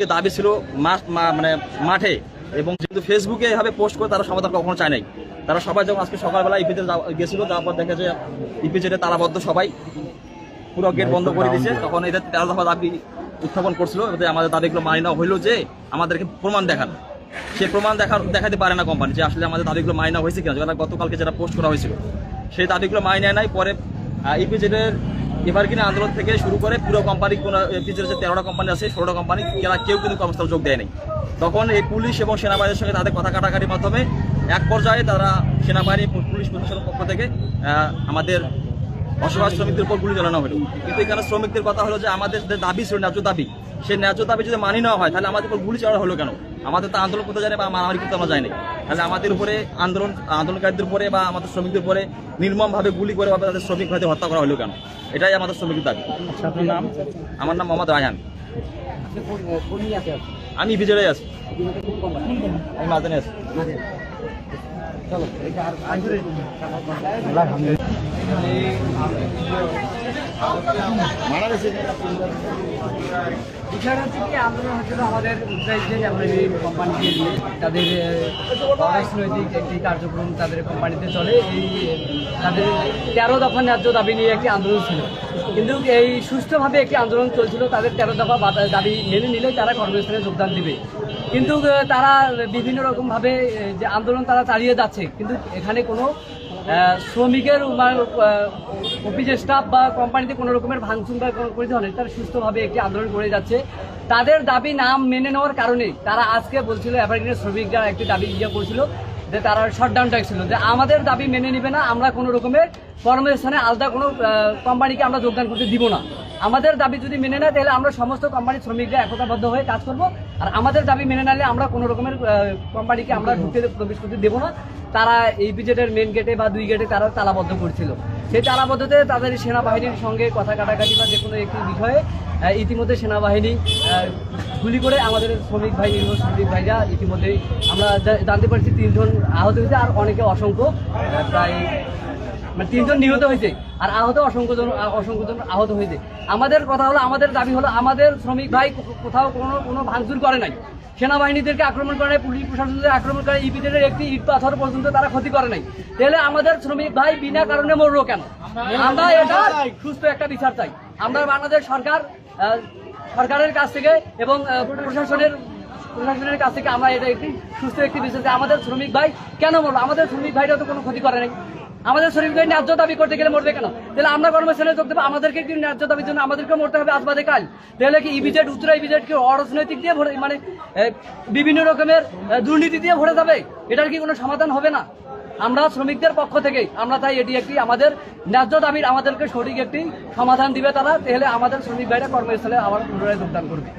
যে দাবি ছিল মানে মাঠে এবং যেহেতু ফেসবুকে এভাবে পোস্ট করে তারা সমাধান কখনো চায় নাই। তারা সবাই যখন আজকে সকালবেলা ইপিতে গেছিল, তারপর পর দেখে যে ইপিজেটে তালাবদ্ধ সবাই। পুরো গেট বন্ধ করে দিয়েছে। তখন এদের তেরো দফা দাবি উত্থাপন করছিল। আমাদের দাবিগুলো মানি না হইল যে আমাদেরকে প্রমাণ দেখান। সে প্রমাণ দেখা দেখাতে পারে না কোম্পানি যে আসলে আমাদের দাবিগুলো মানি না হয়েছে কিনা। যেটা গতকালকে যেটা পোস্ট করা হয়েছিল। সেই দাবিগুলো নেয় নাই। পরে ইপিজেটের এবার কিনা আন্দোলন থেকে শুরু করে পুরো কোম্পানি কোন ইপিজেটের যে তেরোটা কোম্পানি আছে, ষোলোটা কোম্পানি এরা কেউ কিন্তু কর্মস্থলে যোগ দেয় নাই। তখন এই পুলিশ এবং সেনাবাহিনীর সঙ্গে তাদের কথা কাটাকাটির মাধ্যমে এক পর্যায়ে তারা সেনাবাহিনী পুলিশ প্রশাসনের পক্ষ থেকে আমাদের অসহায় শ্রমিকদের উপর গুলি চালানো হলো। কিন্তু এখানে শ্রমিকদের কথা হলো যে আমাদের দাবি ছিল, ন্যায্য দাবি সেই ন্যায্য দাবি যদি মানি নেওয়া হয় তাহলে আমাদের উপর গুলি চালানো হলো কেন? আমাদের তো আন্দোলন করতে জানে বা মারামারি করতে আমরা যাইনি তাহলে আমাদের উপরে আন্দোলন আন্দোলনকারীদের উপরে বা আমাদের শ্রমিকদের উপরে নির্মমভাবে গুলি করে বা তাদের শ্রমিক ভাইদের হত্যা করা হলো কেন? এটাই আমাদের শ্রমিকের দাবি। আপনার নাম? আমার নাম মোহাম্মদ রায়হান। আমি বিজয় আছি। আমি মাঝখানে আছি। আন্দোলন হচ্ছে আমাদের তাদের একটি কার্যক্রম তাদের কোম্পানিতে চলে। এই তাদের তেরো দফা ন্যায্য দাবি নিয়ে একটি আন্দোলন ছিল। কিন্তু এই সুষ্ঠুভাবে একটি আন্দোলন চলছিল, তাদের তেরো দফা দাবি মেনে নিলেই তারা কর্মস্থানে যোগদান দিবে। কিন্তু তারা বিভিন্ন রকমভাবে যে আন্দোলন তারা চালিয়ে যাচ্ছে। কিন্তু এখানে কোনো শ্রমিকের অফিসের স্টাফ বা কোম্পানিতে কোনো রকমের ভাঙচুর বা কোনো ধরনের তারা সুস্থভাবে একটি আন্দোলন করে যাচ্ছে। তাদের দাবি নাম মেনে নেওয়ার কারণে তারা আজকে বলছিল এভারগ্রিনের শ্রমিকরা একটি দাবি ইয়ে করছিল, যে তারা শটডাউন ছিল, যে আমাদের দাবি মেনে নিবে না, আমরা কোনো রকমের কর্মস্থানে আলাদা কোনো কোম্পানিকে আমরা যোগদান করতে দিব না। আমাদের দাবি যদি মেনে নেয়, তাহলে আমরা সমস্ত কোম্পানির শ্রমিকরা একতাবদ্ধ হয়ে কাজ করব। আর আমাদের দাবি মেনে নিলে আমরা কোনো রকমের কোম্পানিকে আমরা ঢুকতে প্রবেশ করতে দেবো না। তারা এই মেন গেটে বা দুই গেটে তারা তালাবদ্ধ করছিল। সেই তালাবদ্ধতে তাদের সেনাবাহিনীর সঙ্গে কথা কাটাকাটি বা যে কোনো একটি বিষয়ে ইতিমধ্যে সেনাবাহিনী গুলি করে আমাদের শ্রমিক ভাই নির্ভর শ্রমিক ভাইরা ইতিমধ্যেই আমরা জানতে পারছি, তিনজন আহত হয়েছে আর অনেকে অসংখ্য প্রায় মানে তিনজন নিহত হয়েছে, আর আহত অসংখ্য জন অসংখ্য জন আহত হয়েছে। আমাদের কথা হলো, আমাদের দাবি হলো, আমাদের শ্রমিক ভাই কোথাও কোনো কোনো ভাঙচুর করে নাই। সেনাবাহিনীদেরকে আক্রমণ করে নাই, পুলিশ প্রশাসনদের আক্রমণ করে ইপিদের একটি ইট পাথর পর্যন্ত তারা ক্ষতি করে নাই। তাহলে আমাদের শ্রমিক ভাই বিনা কারণে মরলো কেন? আমরা এটা সুস্থ একটা বিচার চাই। আমরা বাংলাদেশ সরকার সরকারের কাছ থেকে এবং প্রশাসনের প্রশাসনের কাছ থেকে আমরা এটা একটি সুস্থ একটি বিষয় আমাদের শ্রমিক ভাই কেন মরলো? আমাদের শ্রমিক ভাইরা তো কোনো ক্ষতি করে নাই। আমাদের শরীরকে ন্যায্য দাবি করতে গেলে মরবে কেন? তাহলে আমরা কর্মস্থানে যোগ দেবো, আমাদেরকে কি ন্যায্য দাবির জন্য আমাদেরকে মরতে হবে আজ বাদে কাল। তাহলে কি ইবিজেট উত্তরা ইবিজেট কি অরাজনৈতিক দিয়ে ভরে মানে বিভিন্ন রকমের দুর্নীতি দিয়ে ভরে যাবে? এটার কি কোনো সমাধান হবে না? আমরা শ্রমিকদের পক্ষ থেকে, আমরা তাই এটি একটি আমাদের ন্যায্য দাবির আমাদেরকে সঠিক একটি সমাধান দিবে তারা। তাহলে আমাদের শ্রমিক ভাইরা কর্মস্থলে আবার পুনরায় যোগদান করবে।